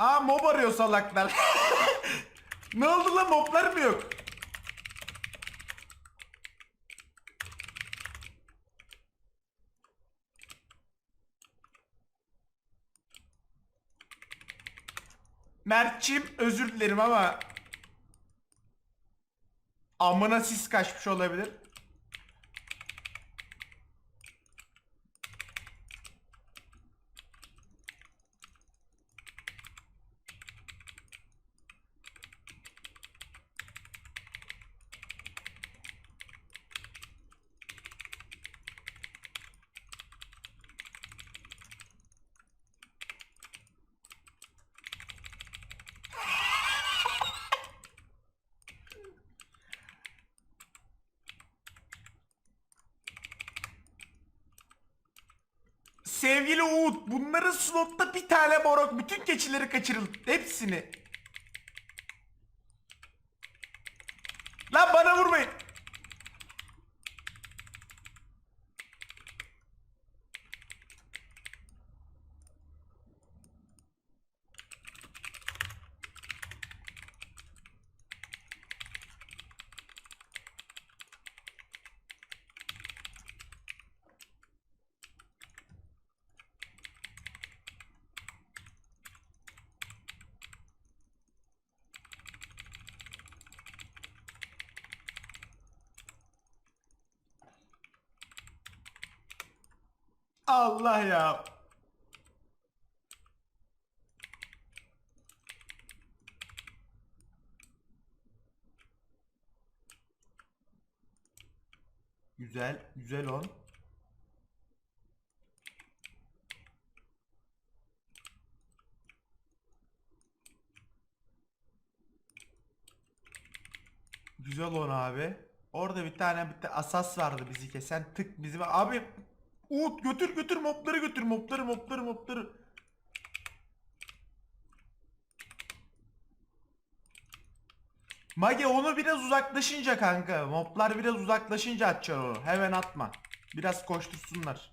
Aa mob arıyor salaklar. ne oldu lan moblar mı yok? Mert'cim özür dilerim ama amına sis kaçmış olabilir. Sevgili Uğut, bunların slotta bir tane borok bütün keçileri kaçırıldı. Hepsini. Allah ya. Güzel, güzel on. Güzel on abi. Orada bir tane bir tane asas vardı bizi kesen. Tık bizim abi Uğut götür götür mobları götür mobları mobları mobları. Mage onu biraz uzaklaşınca kanka. Moblar biraz uzaklaşınca atacaksın onu. Hemen atma. Biraz koştursunlar.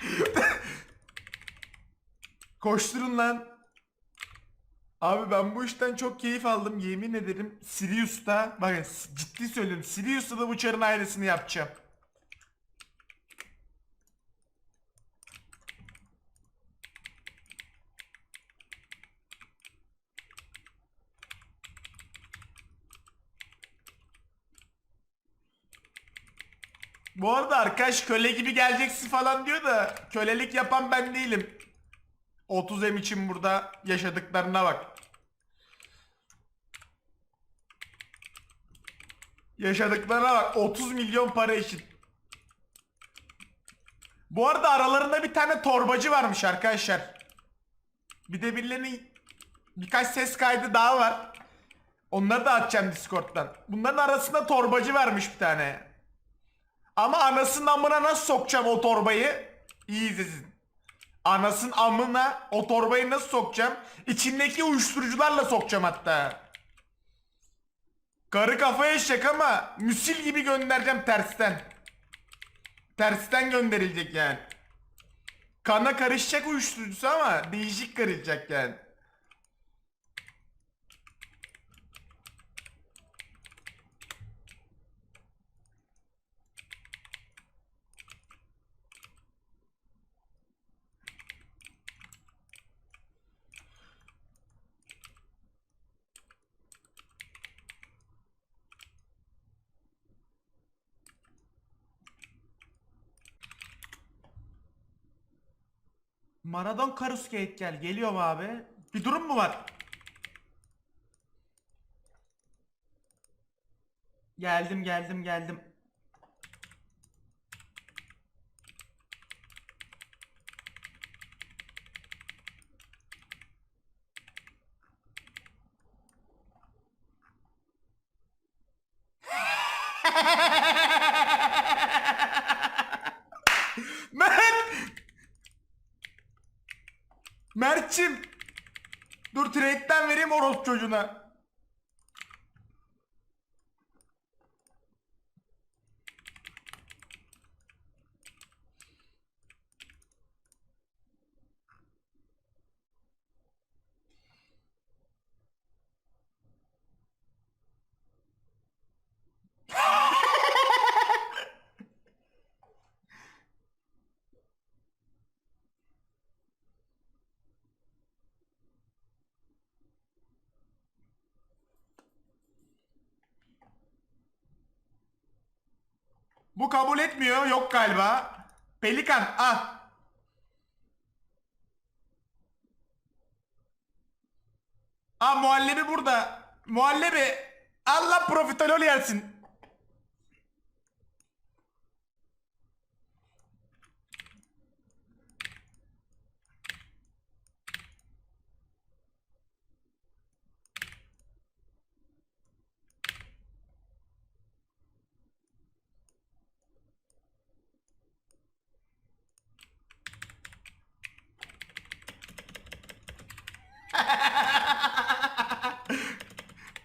Koşturun lan. Abi ben bu işten çok keyif aldım yemin ederim. Sirius'ta bakın ciddi söylüyorum Sirius'ta da bu çarın ailesini yapacağım. Bu arada arkadaş köle gibi geleceksin falan diyor da kölelik yapan ben değilim. 30 em için burada yaşadıklarına bak. Yaşadıklarına bak 30 milyon para için. Bu arada aralarında bir tane torbacı varmış arkadaşlar. Bir de birilerinin birkaç ses kaydı daha var. Onları da atacağım Discord'dan. Bunların arasında torbacı varmış bir tane. Ama anasının amına nasıl sokacağım o torbayı? İyi izlesin. Anasının amına o torbayı nasıl sokacağım? İçindeki uyuşturucularla sokacağım hatta. Karı kafaya eşek ama müsil gibi göndereceğim tersten. Tersten gönderilecek yani. Kana karışacak uyuşturucusu ama değişik karışacak yani. Maradon Karuskate gel. Geliyorum abi. Bir durum mu var? Geldim geldim geldim. Mert'cim! Dur trade'den vereyim orospu çocuğuna. Bu kabul etmiyor. Yok galiba. Pelikan ah. Aa muhallebi burada. Muhallebi. Allah profiterol yersin.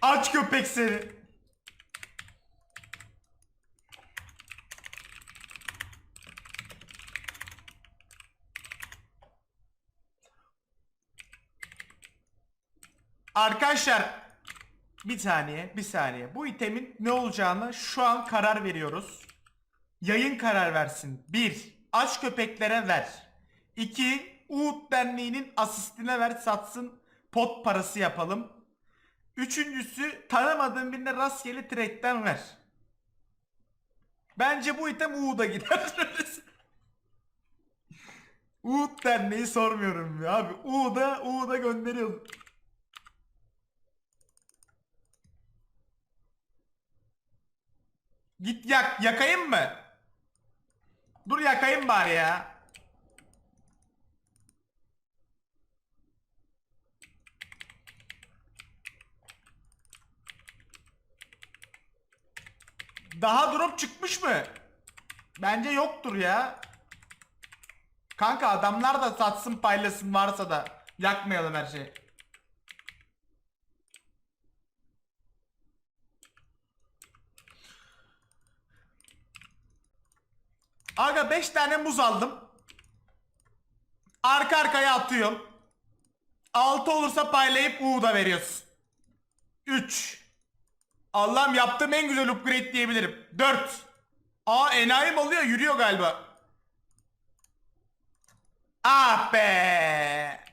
Aç köpek seni. Arkadaşlar bir saniye bir saniye bu itemin ne olacağını şu an karar veriyoruz. Yayın karar versin. 1. Aç köpeklere ver. 2. Uğut Derneği'nin asistine ver satsın pot parası yapalım. Üçüncüsü tanımadığın birine rastgele trade'den ver. Bence bu item Uğut'a gider. Uğut Derneği sormuyorum ya abi. Uğut'a Uğut'a gönderiyorum. Git yak. Yakayım mı? Dur yakayım bari ya. Daha drop çıkmış mı? Bence yoktur ya. Kanka adamlar da satsın paylasın varsa da yakmayalım her şeyi. Aga 5 tane muz aldım. Arka arkaya atıyorum. 6 olursa paylayıp Uğur'a veriyoruz. 3. Allah'ım yaptığım en güzel upgrade diyebilirim. 4. Aa enayim oluyor yürüyor galiba. Ah be.